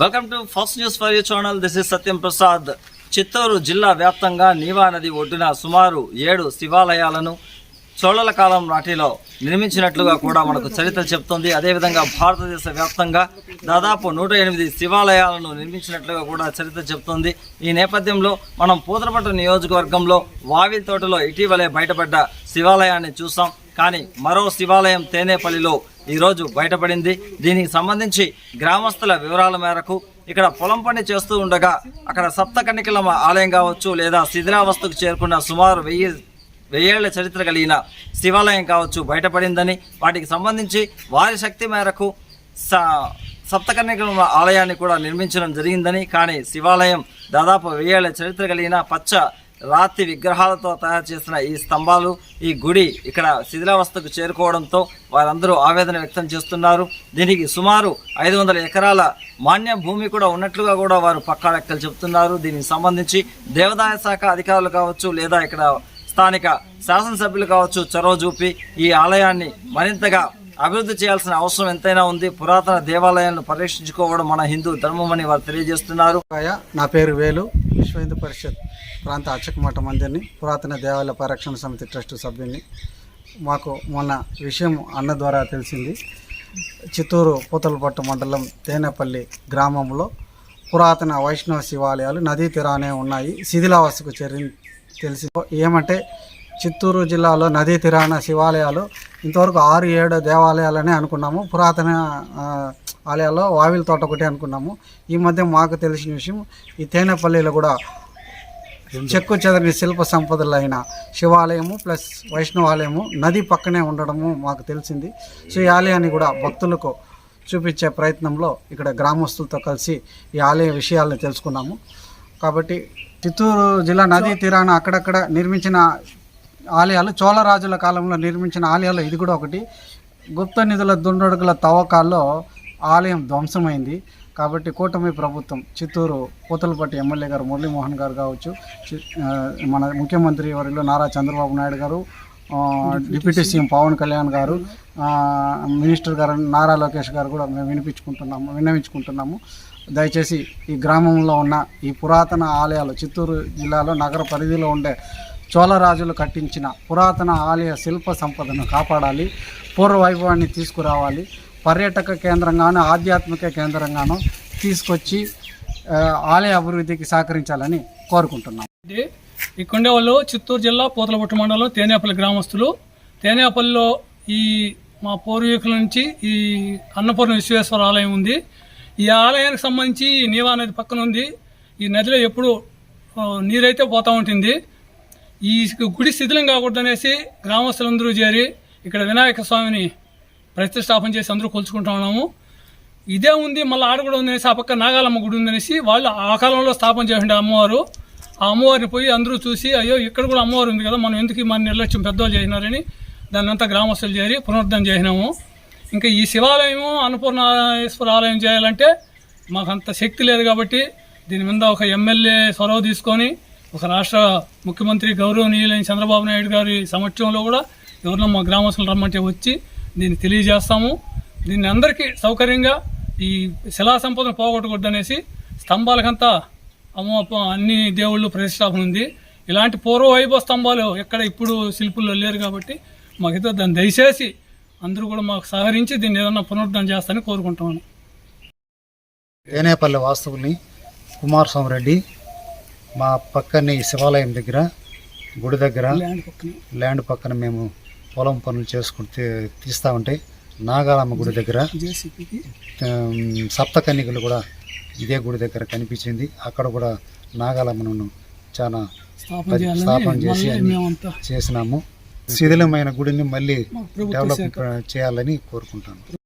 Welcome to first news for you channel this is Satyam Prasad Chittoor జిల్లా వ్యాప్తంగా నీవా నది ఒడ్డున సుమారు ఏడు శివాలయాలను చోళల కాలం నాటిలో నిర్మించినట్లుగా కూడా మనకు చరిత్ర చెప్తుంది. అదేవిధంగా భారతదేశ వ్యాప్తంగా దాదాపు నూట ఎనిమిది శివాలయాలను నిర్మించినట్లుగా కూడా చరిత్ర చెప్తుంది. ఈ నేపథ్యంలో మనం పూతరపట్టు నియోజకవర్గంలో వావి తోటలో ఇటీవలే బయటపడ్డ శివాలయాన్ని చూసాం. కానీ మరో శివాలయం తేనేపల్లిలో ఈరోజు బయటపడింది. దీనికి సంబంధించి గ్రామస్తుల వివరాల మేరకు ఇక్కడ పొలం పని చేస్తూ ఉండగా అక్కడ సప్తకన్నికలమ్మ ఆలయం కావచ్చు లేదా శిథిలావస్థకు చేరుకున్న సుమారు వెయ్యి వెయ్యేళ్ళ చరిత్ర కలిగిన శివాలయం కావచ్చు బయటపడిందని వాటికి సంబంధించి వారి శక్తి మేరకు స సప్తకన్యకల ఆలయాన్ని కూడా నిర్మించడం జరిగిందని కానీ శివాలయం దాదాపు వెయ్యేళ్ళ చరిత్ర కలిగిన పచ్చ రాతి విగ్రహాలతో తయారు చేసిన ఈ స్తంభాలు ఈ గుడి ఇక్కడ శిథిలావస్థకు చేరుకోవడంతో వారందరూ ఆవేదన వ్యక్తం చేస్తున్నారు. దీనికి సుమారు ఐదు వందల ఎకరాల మాన్య భూమి కూడా ఉన్నట్లుగా కూడా వారు పక్కా లెక్కలు చెబుతున్నారు. దీనికి సంబంధించి దేవాదాయ శాఖ అధికారులు కావచ్చు లేదా ఇక్కడ స్థానిక శాసనసభ్యులు కావచ్చు చొరవ చూపి ఈ ఆలయాన్ని మరింతగా అభివృద్ధి చేయాల్సిన అవసరం ఎంతైనా ఉంది. పురాతన దేవాలయాలను పరీక్షించుకోవడం మన హిందూ ధర్మం అని వారు తెలియజేస్తున్నారు. నా పేరు వేలు. విశ్వ హిందూ పరిషత్ ప్రాంత అర్చకమఠ మందిర్ని పురాతన దేవాలయ పరిరక్షణ సమితి ట్రస్ట్ సభ్యుని మాకు మొన్న విషయం అన్న ద్వారా తెలిసింది. చిత్తూరు పూతలపట్టు మండలం తేనెపల్లి గ్రామంలో పురాతన వైష్ణవ శివాలయాలు నదీ తీరానే ఉన్నాయి. శిథిలావస్థకు చేరి తెలిసి ఏమంటే చిత్తూరు జిల్లాలో నదీ తీరాన శివాలయాలు. ఇంతవరకు ఆరు ఏడు దేవాలయాలనే అనుకున్నాము. పురాతన ఆలయాల్లో వావిల తోట ఒకటి అనుకున్నాము. ఈ మధ్య మాకు తెలిసిన విషయం ఈ తేనెపల్లిలో కూడా చెక్కు చెదరని శిల్ప సంపదలైన శివాలయము ప్లస్ వైష్ణవాలయము నది పక్కనే ఉండడము మాకు తెలిసింది. సో ఈ ఆలయాన్ని కూడా భక్తులకు చూపించే ప్రయత్నంలో ఇక్కడ గ్రామస్తులతో కలిసి ఈ ఆలయ విషయాలను తెలుసుకున్నాము. కాబట్టి చిత్తూరు జిల్లా నదీ తీరాన అక్కడక్కడ నిర్మించిన ఆలయాలు చోళరాజుల కాలంలో నిర్మించిన ఆలయాలు ఇది కూడా ఒకటి. గుప్త నిధుల దుండడుగుల తవ్వకాల్లో ఆలయం ధ్వంసమైంది. కాబట్టి కూటమి ప్రభుత్వం చిత్తూరు పూతలపట్టి ఎమ్మెల్యే గారు మురళీమోహన్ గారు కావచ్చు మన ముఖ్యమంత్రి వర్యులు నారా చంద్రబాబు నాయుడు గారు డిప్యూటీ సీఎం. పవన్ కళ్యాణ్ గారు మినిస్టర్ గారు నారా లోకేష్ గారు కూడా మేము వినిపించుకుంటున్నాము విన్నవించుకుంటున్నాము. దయచేసి ఈ గ్రామంలో ఉన్న ఈ పురాతన ఆలయాలు చిత్తూరు జిల్లాలో నగర పరిధిలో ఉండే చోళరాజులు కట్టించిన పురాతన ఆలయ శిల్ప సంపదను కాపాడాలి పూర్వ వైభవాన్ని తీసుకురావాలి పర్యాటక కేంద్రంగాను ఆధ్యాత్మిక కేంద్రంగాను తీసుకొచ్చి ఆలయ అభివృద్ధికి సహకరించాలని కోరుకుంటున్నాం. ఇది ఇక్కడ వాళ్ళు చిత్తూరు జిల్లా పోతలపట్టు మండలం తేనేపల్లి గ్రామస్తులు. తేనేపల్లిలో ఈ మా పూర్వీకుల నుంచి ఈ అన్నపూర్ణ విశ్వేశ్వర ఆలయం ఉంది. ఈ ఆలయానికి సంబంధించి ఈ నీవా నది పక్కన ఉంది. ఈ నదిలో ఎప్పుడు నీరైతే పోతూ ఉంటుంది. ఈ గుడి శిథిలం కాకూడదనేసి గ్రామస్తులందరూ చేరి ఇక్కడ వినాయక స్వామిని ప్రతిష్టాపన చేసి అందరూ కొలుచుకుంటా ఉన్నాము. ఇదే ఉంది మళ్ళీ ఆడ కూడా ఉందనేసి ఆ పక్క నాగాలమ్మ గుడి ఉందనేసి వాళ్ళు ఆ కాలంలో స్థాపన చేసిండే అమ్మవారు. ఆ అమ్మవారిని పోయి అందరూ చూసి అయ్యో ఇక్కడ కూడా అమ్మవారు ఉంది కదా మనం ఎందుకు మన నిర్లక్ష్యం పెద్దవాళ్ళు చేసినారని దాన్ని అంతా గ్రామస్తులు చేరి పునరుద్ధరణ చేసినాము. ఇంకా ఈ శివాలయము అన్నపూర్ణేశ్వర ఆలయం చేయాలంటే మాకు అంత శక్తి లేదు కాబట్టి దీని మీద ఒక ఎమ్మెల్యే సొరవ తీసుకొని ఒక రాష్ట్ర ముఖ్యమంత్రి గౌరవనీయులైన చంద్రబాబు నాయుడు గారి సమక్షంలో కూడా ఎవరినో మా గ్రామస్తులు రమ్మంటే వచ్చి దీన్ని తెలియజేస్తాము. దీన్ని అందరికీ సౌకర్యంగా ఈ శిలా సంపదను పోగొట్టకూడదనేసి స్తంభాలకంతా అమ్మ అన్ని దేవుళ్ళు ప్రతిష్టాపన ఉంది. ఇలాంటి పూర్వ వైభవ స్తంభాలు ఎక్కడ ఇప్పుడు శిల్పుల్లో లేరు కాబట్టి మాకైతే దాన్ని దయచేసి అందరూ కూడా మాకు సహకరించి దీన్ని ఏదన్నా పునరుద్ధరణ చేస్తారని కోరుకుంటున్నాను. తేనేపల్లి వాస్తవుని కుమారస్వామి రెడ్డి మా పక్కనే ఈ శివాలయం దగ్గర గుడి దగ్గర ల్యాండ్ పక్కన. మేము పొలం పనులు చేసుకుని తీ- తీస్తా ఉంటే నాగాలమ్మ గుడి దగ్గర సప్తకన్యకలు కూడా ఇదే గుడి దగ్గర కనిపించింది. అక్కడ కూడా నాగాలమ్మను చాలా స్థాపన చేసి చేసినాము. శిథిలమైన గుడిని మళ్ళీ డెవలప్ చేయాలని కోరుకుంటాను.